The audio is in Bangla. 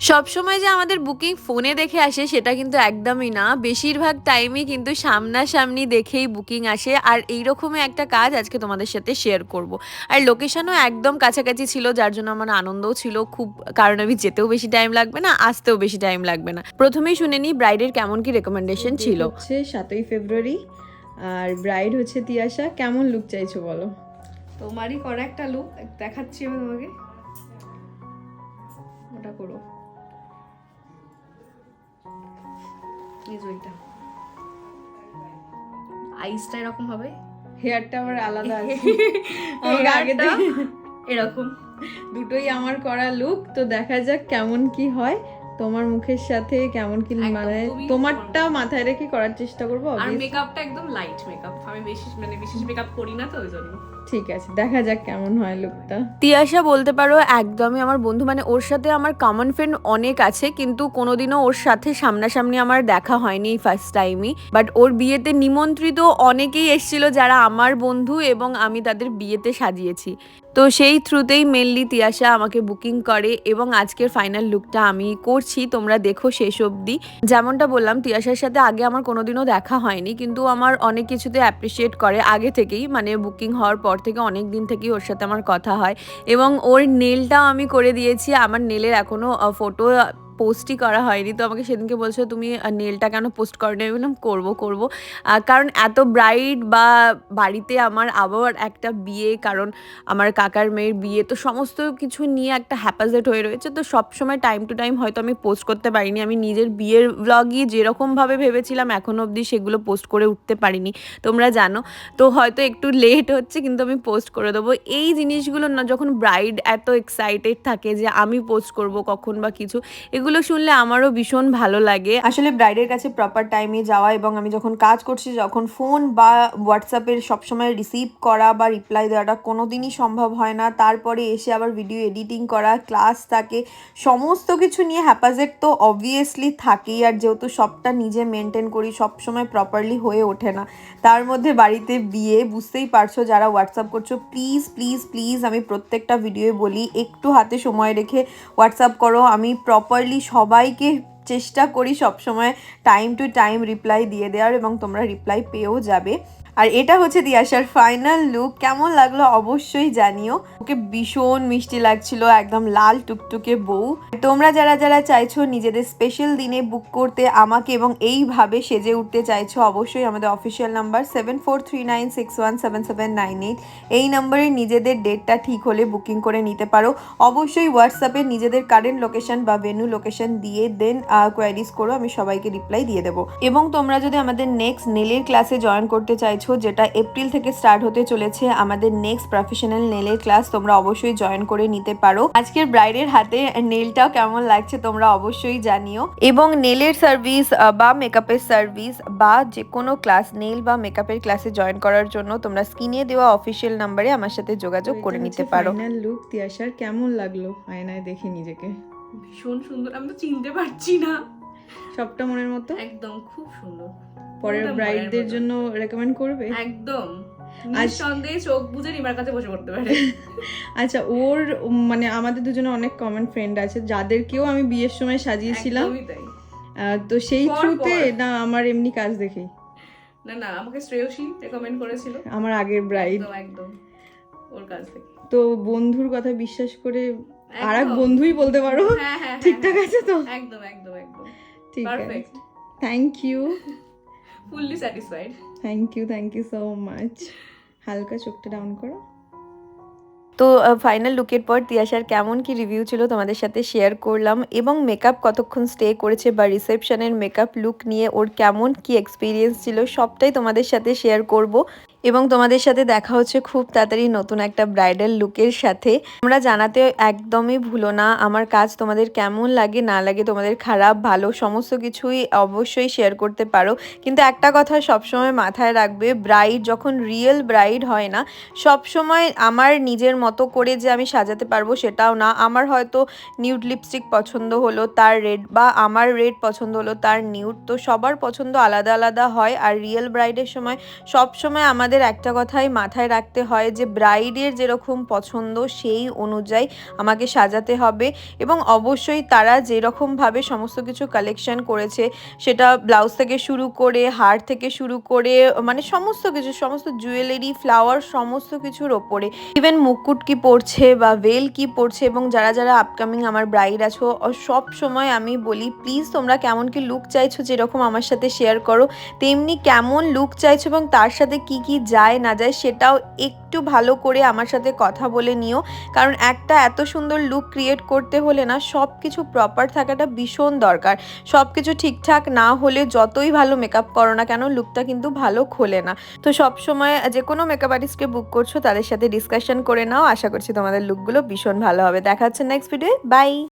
সবসময় যে আমাদের বুকিং ফোনে দেখে আসে সেটা কিন্তু একদমই না। বেশিরভাগ টাইমই কিন্তু সামনাসামনি দেখেই বুকিং আসে। আর এইরকমই একটা কাজ আজকে তোমাদের সাথে শেয়ার করব। আর লোকেশনও একদম কাছাকাছি ছিল যার জন্য আমার আনন্দও ছিল। খুব কারণ আমি যেতেও বেশি টাইম লাগবে না আসতেও বেশি টাইম লাগবে না। প্রথমেই শুনে নিই ব্রাইডের কেমন কি রেকমেন্ডেশন ছিল? হচ্ছে সাতই ফেব্রুয়ারি আর ব্রাইড হচ্ছে তিয়াশা। কেমন লুক চাইছো বলো? তোমারই করা একটা লুক দেখাচ্ছি আমি তোমাকে। ওটা করো। এই যে ওইটা আইসটা এরকম হবে? হেয়ারটা আমার আলাদা আছে। আমাকে আগে এরকম। দুটোই আমার করা লুক তো দেখা যাক কেমন কি হয়। তোমার মুখের সাথে কেমন কি মানে তোমারটা মাথায় রেখে করার চেষ্টা করব আর মেকআপটা একদম লাইট মেকআপ আমি বেশি মানে বিশেষ মেকআপ করি না তো ওই জন্য। ঠিক আছে দেখা যাক কেমন হয় লুকটা তিয়াশা বলতে পারো একদমই আমার বন্ধু মানে ওর সাথে আমার কমন ফ্রেন্ড অনেক আছে কিন্তু কোনোদিনও ওর সাথে সামনাসামনি আমার দেখা হয়নি ফার্স্ট টাইমই বাট ওর বিয়েতে নিমন্ত্রিত অনেকেই এসেছিল যারা আমার বন্ধু এবং আমি তাদের বিয়েতে সাজিয়েছি। তো সেই থ্রুতেই মেনলি তিয়াশা আমাকে বুকিং করে এবং আজকের ফাইনাল লুকটা আমি করছি। তোমরা দেখো শেষ অবধি। যেমনটা বললাম তিয়াসার সাথে আগে আমার কোনোদিনও দেখা হয়নি, কিন্তু আমার অনেক কিছুতে অ্যাপ্রিসিয়েট করে আগে থেকেই মানে বুকিং হওয়ার পর থেকে অনেক দিন থেকেই ওর সাথে আমার কথা হয়। এবং ওর নেলটাও আমি করে দিয়েছি, আমার নেলের এখনও ফটো পোস্টই করা হয়নি। তো আমাকে সেদিনকে বলছো তুমি নেলটা কেন পোস্ট করো আমি বললাম, করব করব। কারণ এত ব্রাইড বা বাড়িতে আমার আবার একটা বিয়ে, কারণ আমার কাকার মেয়ের বিয়ে, তো সমস্ত কিছু নিয়ে একটা হ্যাপাজেট হয়ে রয়েছে। তো সব সময় টাইম টু টাইম হয়তো আমি পোস্ট করতে পারিনি। আমি নিজের বিয়ের ব্লগই যেরকমভাবে ভেবেছিলাম এখনও অবধি সেগুলো পোস্ট করে উঠতে পারিনি। তোমরা জানো, তো হয়তো একটু লেট হচ্ছে, কিন্তু আমি পোস্ট করে দেবো। এই জিনিসগুলো না, যখন ব্রাইড এত এক্সাইটেড থাকে যে আমি পোস্ট করব কখন বা কিছু, এগুলো শুনলে আমারও ভীষণ ভালো লাগে। আসলে ব্রাইডের কাছে প্রপার টাইমে যাওয়া এবং আমি যখন কাজ করছি, যখন ফোন বা হোয়াটসঅ্যাপের সবসময় রিসিভ করা বা রিপ্লাই দেওয়াটা কোনো দিনই সম্ভব হয় না। তারপরে এসে আবার ভিডিও এডিটিং করা ক্লাস থাকে, সমস্ত কিছু নিয়ে হ্যাপাজেট তো অবভিয়াসলি থাকেই। আর যেহেতু সবটা নিজে মেনটেন করি, সবসময় প্রপারলি হয়ে ওঠে না। তার মধ্যে বাড়িতে বিয়ে, বুঝতেই পারছ যারা হোয়াটসঅ্যাপ করছ প্লিজ প্লিজ প্লিজ আমি প্রত্যেকটা ভিডিওয়ে বলি, একটু হাতে সময় রেখে হোয়াটসঅ্যাপ করো। আমি প্রপারলি সবাইকে চেষ্টা করি সবসময় টাইম টু টাইম রিপ্লাই দিয়ে দেওয়ার এবং তোমরা রিপ্লাই পেয়েও যাবে। আর এটা হচ্ছে দিয়াশার ফাইনাল লুক কেমন লাগল অবশ্যই জানিও। ওকে ভীষণ মিষ্টি লাগছিল, একদম লাল টুকটুকে বউ। তোমরা যারা যারা চাইছো নিজেদের স্পেশাল দিনে বুক করতে আমাকে এবং এইভাবে সেজে উঠতে চাইছো, অবশ্যই আমাদের official number seven four three nine six one seven seven nine eight এই নম্বরে নিজেদের ডেটটা ঠিক হলে বুকিং করে নিতে পারো। অবশ্যই হোয়াটসঅ্যাপে নিজেদের কারেন্ট লোকেশন বা ভেনু লোকেশন দিয়ে দেন কোয়ারিজ করো, আমি সবাইকে রিপ্লাই দিয়ে দেবো। এবং তোমরা যদি আমাদের নেক্সট নেলের ক্লাসে জয়েন করতে চাইছো যেটা এপ্রিল থেকে স্টার্ট হতে চলেছে আমাদের নেক্সট প্রফেশনাল নেলের ক্লাস তোমরা অবশ্যই জয়েন করে নিতে পারো। আজকের ব্রাইডের হাতে নেলটাও কেমন লাগছে তোমরা অবশ্যই জানিও। এবং নেলের সার্ভিস বা মেকআপের সার্ভিস বা যে কোনো ক্লাস নেল বা মেকআপের ক্লাসে জয়েন করার জন্য তোমরা স্ক্রিনে দেওয়া অফিসিয়াল নাম্বারে আমার সাথে যোগাযোগ করে নিতে পারো। ফাইনাল লুক তিয়াশার কেমন লাগল আয়নায় দেখে নিজেকে? ভীষণ সুন্দর আমি তো চিনতে পারছি না। সবটা মনের মতো? একদম খুব সুন্দর। পরের ব্রাইডদের জন্য রেকমেন্ড করবে? একদম। নিঃসন্দেহে চোখ বুঝে কাছে বসে পড়তে পারে। আচ্ছা ওর মানে আমাদের দুজনে অনেক কমন ফ্রেন্ড আছে যাদেরকেও আমি বিয়ের সময় সাজিয়েছিলাম। তো সেই থ্রুতে না আমার এমনি কাজ দেখেই না না আমাকে শ্রেয়সী রেকমেন্ড করেছিল। আমার আগের ব্রাইড একদম ওর কাছ থেকে তো বন্ধুর কথা বিশ্বাস করে আর এক বন্ধুই বলতে পারো। হ্যাঁ হ্যাঁ ঠিকঠাক হ্যাঁ, আছে তো? একদম একদম একদম। ঠিক আছে thank you fully satisfied thank you thank you so much হালকা চোখটা ডাউন করো। তো ফাইনাল লুকের পর তিয়াশার কেমন কি রিভিউ ছিল তোমাদের সাথে শেয়ার করলাম এবং মেকআপ কতক্ষণ স্টে করেছে বা রিসেপশনের মেকআপ লুক নিয়ে ওর কেমন কি এক্সপিরিয়েন্স ছিল সবটাই তোমাদের সাথে শেয়ার করব। এবং তোমাদের সাথে দেখা হচ্ছে খুব তাড়াতাড়ি নতুন একটা ব্রাইডাল লুকের সাথে। তোমরা জানাতে একদমই ভুলো না, আমার কাজ তোমাদের কেমন লাগে, না লাগে তোমাদের খারাপ, ভালো, সমস্ত কিছুই অবশ্যই শেয়ার করতে পারো। কিন্তু একটা কথা সবসময় মাথায় রাখবে ব্রাইড যখন রিয়েল ব্রাইড হয় না সব সময় আমার নিজের মতো করে যে আমি সাজাতে পারব সেটাও না। আমার হয়তো নিউড লিপস্টিক পছন্দ হলো, তার রেড বা আমার রেড পছন্দ হলো, তার নিউড তো সবার পছন্দ আলাদা আলাদা হয়। আর রিয়েল ব্রাইডের সময় সব সময় আমাদের আমাদের একটা কথাই মাথায় রাখতে হয় যে ব্রাইডের যেরকম পছন্দ, সেই অনুযায়ী আমাকে সাজাতে হবে এবং অবশ্যই তারা যেরকমভাবে সমস্ত কিছু কালেকশন করেছে, সেটা ব্লাউজ থেকে শুরু করে হার থেকে শুরু করে মানে সমস্ত কিছু, সমস্ত জুয়েলারি ফ্লাওয়ার সমস্ত কিছুর ওপরে। ইভেন মুকুট কি পরছে বা ভেল কি পড়ছে এবং যারা যারা আপকামিং আমার ব্রাইড আছো সব সময় আমি বলি প্লিজ তোমরা কেমন কি লুক চাইছো, যেরকম আমার সাথে শেয়ার করো, তেমনি কেমন লুক চাইছো এবং তার সাথে কি কি যায় না যায় সেটাও একটু ভালো করে আমার সাথে কথা বলে নিও। কারণ একটা এত সুন্দর লুক ক্রিয়েট করতে হলে না সব কিছু প্রপার থাকাটা ভীষণ দরকার। সব কিছু ঠিকঠাক না হলে যতই ভালো মেকআপ করো না কেন লুকটা কিন্তু ভালো খোলে না। তো সব সময় যে কোনো মেকআপ আর্টিস্টকে বুক করছ তাদের সাথে ডিসকাশন করে নাও। আশা করছি তোমাদের লুকগুলো ভীষণ ভালো হবে। দেখা হচ্ছে নেক্সট ভিডিও বাই